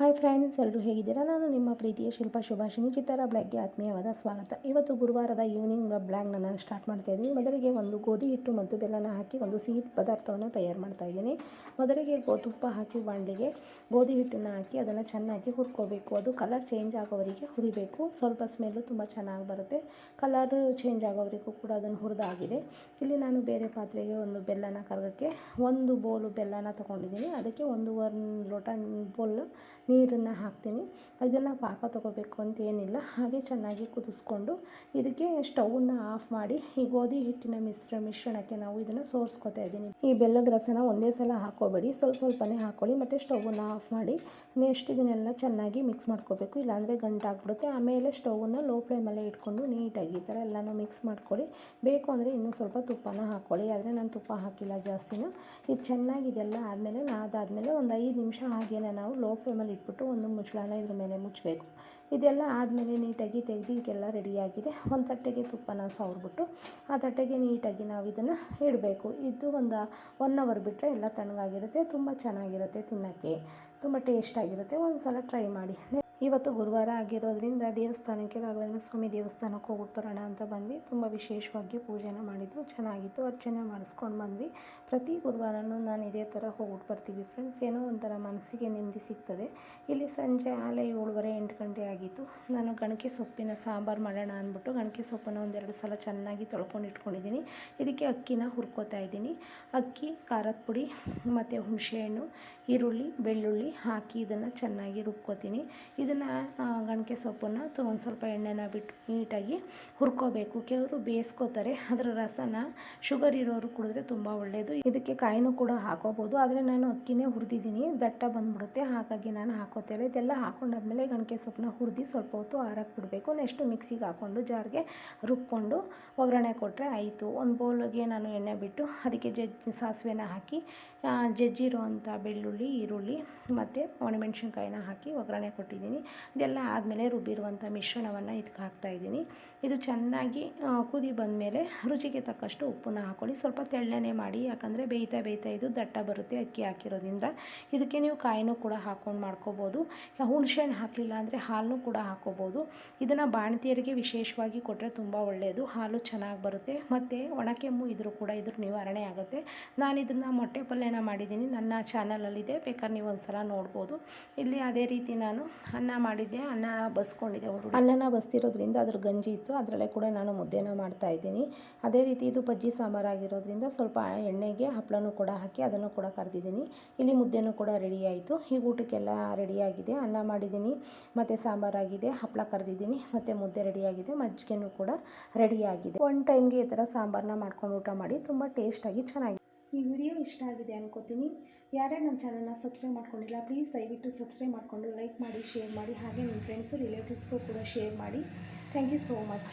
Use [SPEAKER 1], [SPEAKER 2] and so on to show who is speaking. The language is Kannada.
[SPEAKER 1] ಹಾಯ್ ಫ್ರೆಂಡ್ಸ್ ಎಲ್ಲರೂ ಹೇಗಿದ್ದೀರಾ? ನಾನು ನಿಮ್ಮ ಪ್ರೀತಿಯ ಶಿಲ್ಪ ಶುಭಾಷಿಣಿ ಚಿತ್ತಾರ ಬ್ಲಾಗ್ಗೆ ಆತ್ಮೀಯವಾದ ಸ್ವಾಗತ. ಇವತ್ತು ಗುರುವಾರದ ಈವ್ನಿಂಗ್ ಬ್ಲಾಗ್ನ ನಾನು ಸ್ಟಾರ್ಟ್ ಮಾಡ್ತಾ ಇದ್ದೀನಿ. ಮೊದಲಿಗೆ ಒಂದು ಗೋಧಿ ಹಿಟ್ಟು ಮತ್ತು ಬೆಲ್ಲನ ಹಾಕಿ ಒಂದು ಸಿಹಿ ಪದಾರ್ಥವನ್ನು ತಯಾರು ಮಾಡ್ತಾ ಇದ್ದೀನಿ. ಮೊದಲಿಗೆ ಗೋ, ತುಪ್ಪ ಹಾಕಿ ಬಾಣಲಿಗೆ ಗೋಧಿ ಹಿಟ್ಟನ್ನು ಹಾಕಿ ಅದನ್ನು ಚೆನ್ನಾಗಿ ಹುರ್ಕೋಬೇಕು. ಅದು ಕಲರ್ ಚೇಂಜ್ ಆಗೋವರಿಗೆ ಹುರಿಬೇಕು. ಸ್ವಲ್ಪ ಸ್ಮೆಲ್ಲು ತುಂಬ ಚೆನ್ನಾಗಿ ಬರುತ್ತೆ. ಕಲರ್ ಚೇಂಜ್ ಆಗೋವರೆಗೂ ಕೂಡ ಅದನ್ನು ಹುರಿದಾಗಿದೆ. ಇಲ್ಲಿ ನಾನು ಬೇರೆ ಪಾತ್ರೆಗೆ ಒಂದು ಬೆಲ್ಲನ ಕರಗಕ್ಕೆ ಒಂದು ಬೋಲು ಬೆಲ್ಲನ ತೊಗೊಂಡಿದ್ದೀನಿ. ಅದಕ್ಕೆ ಒಂದೂವರೆ ಲೋಟ ಬೋಲ್ ನೀರನ್ನು ಹಾಕ್ತೀನಿ. ಇದನ್ನು ಪಾಕ ತೊಗೋಬೇಕು ಅಂತ ಏನಿಲ್ಲ. ಹಾಗೆ ಚೆನ್ನಾಗಿ ಕುದಿಸ್ಕೊಂಡು ಇದಕ್ಕೆ ಸ್ಟೌವನ್ನು ಆಫ್ ಮಾಡಿ ಈ ಗೋಧಿ ಹಿಟ್ಟಿನ ಮಿಶ್ರ ಮಿಶ್ರಣಕ್ಕೆ ನಾವು ಇದನ್ನು ಸೋರಿಸ್ಕೊತಾ ಇದ್ದೀನಿ. ಈ ಬೆಲ್ಲದ ರಸನ ಒಂದೇ ಸಲ ಹಾಕೋಬೇಡಿ. ಸ್ವಲ್ಪ ಸ್ವಲ್ಪನೇ ಹಾಕೊಳ್ಳಿ ಮತ್ತು ಸ್ಟೌವನ್ನು ಆಫ್ ಮಾಡಿ ನೆಕ್ಸ್ಟ್ ಇದನ್ನೆಲ್ಲ ಚೆನ್ನಾಗಿ ಮಿಕ್ಸ್ ಮಾಡ್ಕೋಬೇಕು. ಇಲ್ಲಾಂದರೆ ಗಂಟಾಗ್ಬಿಡುತ್ತೆ ಆಮೇಲೆ ಸ್ಟೌವನ್ನು ಲೋ ಫ್ಲೇಮಲ್ಲೇ ಇಟ್ಕೊಂಡು ನೀಟಾಗಿ ಈ ಥರ ಎಲ್ಲನೂ ಮಿಕ್ಸ್ ಮಾಡ್ಕೊಳ್ಳಿ. ಬೇಕು ಅಂದರೆ ಇನ್ನೂ ಸ್ವಲ್ಪ ತುಪ್ಪನ ಹಾಕ್ಕೊಳ್ಳಿ ಆದರೆ ನಾನು ತುಪ್ಪ ಹಾಕಿಲ್ಲ ಜಾಸ್ತಿನ. ಇದು ಚೆನ್ನಾಗಿದೆಲ್ಲ ಆದಮೇಲೆ ನಾದಾದಮೇಲೆ ಒಂದು ಐದು ನಿಮಿಷ ಹಾಗೇನೆ ನಾವು ಲೋ ಫ್ಲೇಮಲ್ಲಿ ಇಟ್ಬಿಟ್ಟು ಒಂದು ಮುಚ್ಚಳನ ಇದ್ರ ಮೇಲೆ ಮುಚ್ಚಬೇಕು. ಇದೆಲ್ಲ ಆದಮೇಲೆ ನೀಟಾಗಿ ತೆಗೆದು ಈಗೆಲ್ಲ ರೆಡಿಯಾಗಿದೆ. ಒಂದು ತಟ್ಟೆಗೆ ತುಪ್ಪನ ಸವರ್ಬಿಟ್ಟು ಆ ತಟ್ಟೆಗೆ ನೀಟಾಗಿ ನಾವು ಇದನ್ನು ಇಡಬೇಕು. ಇದು ಒಂದು ಒನ್ ಅವರ್ ಬಿಟ್ಟರೆ ಎಲ್ಲ ತಣ್ಣಗಾಗಿರುತ್ತೆ, ತುಂಬ ಚೆನ್ನಾಗಿರುತ್ತೆ ತಿನ್ನೋಕ್ಕೆ. ತುಂಬ ಟೇಸ್ಟಾಗಿರುತ್ತೆ ಒಂದು ಸಲ ಟ್ರೈ ಮಾಡಿ. ಇವತ್ತು ಗುರುವಾರ ಆಗಿರೋದ್ರಿಂದ ದೇವಸ್ಥಾನಕ್ಕೆ ರಾಘವೇಂದ್ರ ಸ್ವಾಮಿ ದೇವಸ್ಥಾನಕ್ಕೆ ಹೋಗ್ಬಿಟ್ಟು ಬರೋಣ ಅಂತ ಬಂದ್ವಿ. ತುಂಬ ವಿಶೇಷವಾಗಿ ಪೂಜೆನ ಮಾಡಿದ್ರು ಚೆನ್ನಾಗಿತ್ತು. ಅರ್ಚನೆ ಮಾಡಿಸ್ಕೊಂಡು ಬಂದ್ವಿ. ಪ್ರತಿ ಗುರುವಾರನೂ ನಾನು ಇದೇ ಥರ ಹೋಗ್ಬಿಟ್ಟು ಬರ್ತೀವಿ ಫ್ರೆಂಡ್ಸ್ ಏನೋ ಒಂಥರ ಮನಸ್ಸಿಗೆ ನೆಮ್ಮದಿ ಸಿಗ್ತದೆ. ಇಲ್ಲಿ ಸಂಜೆ ಆಲೆ ಏಳುವರೆ ಎಂಟು ಗಂಟೆ ಆಗಿತ್ತು. ನಾನು ಗಣಕೆ ಸೊಪ್ಪಿನ ಸಾಂಬಾರು ಮಾಡೋಣ ಅಂದ್ಬಿಟ್ಟು ಗಣಕೆ ಸೊಪ್ಪನ್ನು ಒಂದೆರಡು ಸಲ ಚೆನ್ನಾಗಿ ತೊಳ್ಕೊಂಡು ಇಟ್ಕೊಂಡಿದ್ದೀನಿ. ಇದಕ್ಕೆ ಅಕ್ಕಿನ ಹುರ್ಕೋತಾ ಇದ್ದೀನಿ. ಅಕ್ಕಿ, ಖಾರದ ಪುಡಿ, ಮತ್ತು ಹುಣಸೆಹಣ್ಣು ಈರುಳ್ಳಿ, ಬೆಳ್ಳುಳ್ಳಿ ಹಾಕಿ ಇದನ್ನು ಚೆನ್ನಾಗಿ ರುಬ್ಕೋತೀನಿ. ಇದನ್ನು ಗಣಕೆ ಸೊಪ್ಪನ್ನು ಒಂದು ಸ್ವಲ್ಪ ಎಣ್ಣೆನ ಬಿಟ್ಟು ನೀಟಾಗಿ ಹುರ್ಕೋಬೇಕು. ಕೆಲವರು ಬೇಯಿಸ್ಕೋತಾರೆ, ಅದರ ರಸನ ಶುಗರ್ ಇರೋರು ಕುಡಿದ್ರೆ ತುಂಬ ಒಳ್ಳೆಯದು ಇದಕ್ಕೆ ಕಾಯಿನೂ ಕೂಡ ಹಾಕೋಬೋದು. ಆದರೆ ನಾನು ಅಕ್ಕಿನೇ ಹುರಿದಿದ್ದೀನಿ. ದಟ್ಟ ಬಂದ್ಬಿಡುತ್ತೆ. ಹಾಗಾಗಿ ನಾನು ಹಾಕೋತೇನೆ ಇದೆಲ್ಲ ಹಾಕೊಂಡಾದ್ಮೇಲೆ ಗಣಕೆ ಸೊಪ್ಪನ್ನ ಹುರಿದು ಸ್ವಲ್ಪ ಹೊತ್ತು ಆರಕ್ಕೆ ಬಿಡಬೇಕು. ನೆಕ್ಸ್ಟು ಮಿಕ್ಸಿಗೆ ಹಾಕ್ಕೊಂಡು ಜಾರ್ಗೆ ರುಬ್ಕೊಂಡು ಒಗ್ಗರಣೆ ಕೊಟ್ಟರೆ ಆಯಿತು. ಒಂದು ಬೌಲ್ಗೆ ನಾನು ಎಣ್ಣೆ ಬಿಟ್ಟು ಅದಕ್ಕೆ ಜಜ್ಜಿ ಸಾಸಿವೆನ ಹಾಕಿ ಜಜ್ಜಿರೋ ಅಂಥ ಬೆಳ್ಳುಳ್ಳಿ, ಈರುಳ್ಳಿ ಮತ್ತು ಒಣಮೆಣ್ಸಿನ್ಕಾಯಿನ ಹಾಕಿ ಒಗ್ಗರಣೆ ಕೊಟ್ಟಿದ್ದೀನಿ. ಇದೆಲ್ಲ ಆದಮೇಲೆ ರುಬ್ಬಿರುವಂಥ ಮಿಶ್ರಣವನ್ನು ಇದಕ್ಕೆ ಹಾಕ್ತಾಯಿದ್ದೀನಿ ಇದು ಚೆನ್ನಾಗಿ ಕುದಿ ಬಂದಮೇಲೆ ರುಚಿಗೆ ತಕ್ಕಷ್ಟು ಉಪ್ಪನ್ನ ಹಾಕ್ಕೊಳ್ಳಿ ಸ್ವಲ್ಪ ತೆಳ್ಳನೆ ಮಾಡಿ, ಯಾಕಂದರೆ ಬೇಯ್ತಾ ಬೇಯ್ತಾ ಇದು ದಟ್ಟ ಬರುತ್ತೆ ಅಕ್ಕಿ ಹಾಕಿರೋದ್ರಿಂದ. ಇದಕ್ಕೆ ನೀವು ಕಾಯಿನೂ ಕೂಡ ಹಾಕ್ಕೊಂಡು ಮಾಡ್ಕೋಬೋದು. ಹುಣಸೆಹಣ್ಣು ಹಾಕಲಿಲ್ಲ ಅಂದರೆ ಹಾಲನ್ನು ಕೂಡ ಹಾಕ್ಕೋಬೋದು ಇದನ್ನು ಬಾಣತಿಯರಿಗೆ ವಿಶೇಷವಾಗಿ ಕೊಟ್ಟರೆ ತುಂಬ ಒಳ್ಳೆಯದು ಹಾಲು ಚೆನ್ನಾಗಿ ಬರುತ್ತೆ. ಮತ್ತು ಒಣಕೆಮ್ಮು ಇದ್ರೂ ಕೂಡ ಇದ್ರ ನಿವಾರಣೆ ಆಗುತ್ತೆ. ನಾನು ಇದನ್ನು ಮೊಟ್ಟೆ ಪಲ್ಯನ ಮಾಡಿದ್ದೀನಿ. ನನ್ನ ಚಾನಲಲ್ಲಿದೆ ಬೇಕಾದ್ರೆ ನೀವು ಒಂದು ಸಲ ನೋಡ್ಬೋದು. ಇಲ್ಲಿ ಅದೇ ರೀತಿ ನಾನು ಅನ್ನ ಮಾಡಿದ್ದೆ, ಅನ್ನ ಬಸ್ಕೊಂಡಿದ್ದೆ ಅನ್ನನ ಬಸ್ತಿರೋದ್ರಿಂದ ಅದ್ರ ಗಂಜಿ ಇತ್ತು, ಅದರಲ್ಲೇ ಕೂಡ ನಾನು ಮುದ್ದೆನ ಮಾಡ್ತಾ ಇದ್ದೀನಿ. ಅದೇ ರೀತಿ ಇದು ಬಜ್ಜಿ ಸಾಂಬಾರಾಗಿರೋದ್ರಿಂದ ಸ್ವಲ್ಪ ಎಣ್ಣೆಗೆ ಹಪ್ಪಳನೂ ಕೂಡ ಹಾಕಿ ಅದನ್ನು ಕೂಡ ಕರೆದಿದ್ದೀನಿ. ಇಲ್ಲಿ ಮುದ್ದೆನೂ ಕೂಡ ರೆಡಿ ಆಯಿತು. ಈಗ ಊಟಕ್ಕೆಲ್ಲ ರೆಡಿಯಾಗಿದೆ ಅನ್ನ ಮಾಡಿದ್ದೀನಿ, ಮತ್ತು ಸಾಂಬಾರಾಗಿದೆ ಹಪ್ಪಳ ಕರೆದಿದ್ದೀನಿ, ಮತ್ತು ಮುದ್ದೆ ರೆಡಿಯಾಗಿದೆ ಮಜ್ಜಿಗೆನೂ ಕೂಡ ರೆಡಿಯಾಗಿದೆ ಒನ್ ಟೈಮ್ಗೆ ಈ ಥರ ಸಾಂಬಾರನ್ನ ಮಾಡ್ಕೊಂಡು ಊಟ ಮಾಡಿ, ತುಂಬ ಟೇಸ್ಟಾಗಿ ಚೆನ್ನಾಗಿದೆ ಈ ವಿಡಿಯೋ ಇಷ್ಟ ಆಗಿದೆ ಅನ್ಕೋತೀನಿ. ಯಾರೇ ನಮ್ಮ ಚಾನಲ್ನ ಸಬ್ಸ್ಕ್ರೈಬ್ ಮಾಡ್ಕೊಂಡಿಲ್ಲ ಪ್ಲೀಸ್ ದಯವಿಟ್ಟು ಸಬ್ಸ್ಕ್ರೈಬ್ ಮಾಡಿಕೊಂಡು ಲೈಕ್ ಮಾಡಿ ಶೇರ್ ಮಾಡಿ, ಹಾಗೆ ನಿಮ್ಮ ಫ್ರೆಂಡ್ಸು ರಿಲೇಟಿವ್ಸ್ಗೂ ಕೂಡ ಶೇರ್ ಮಾಡಿ. Thank you so much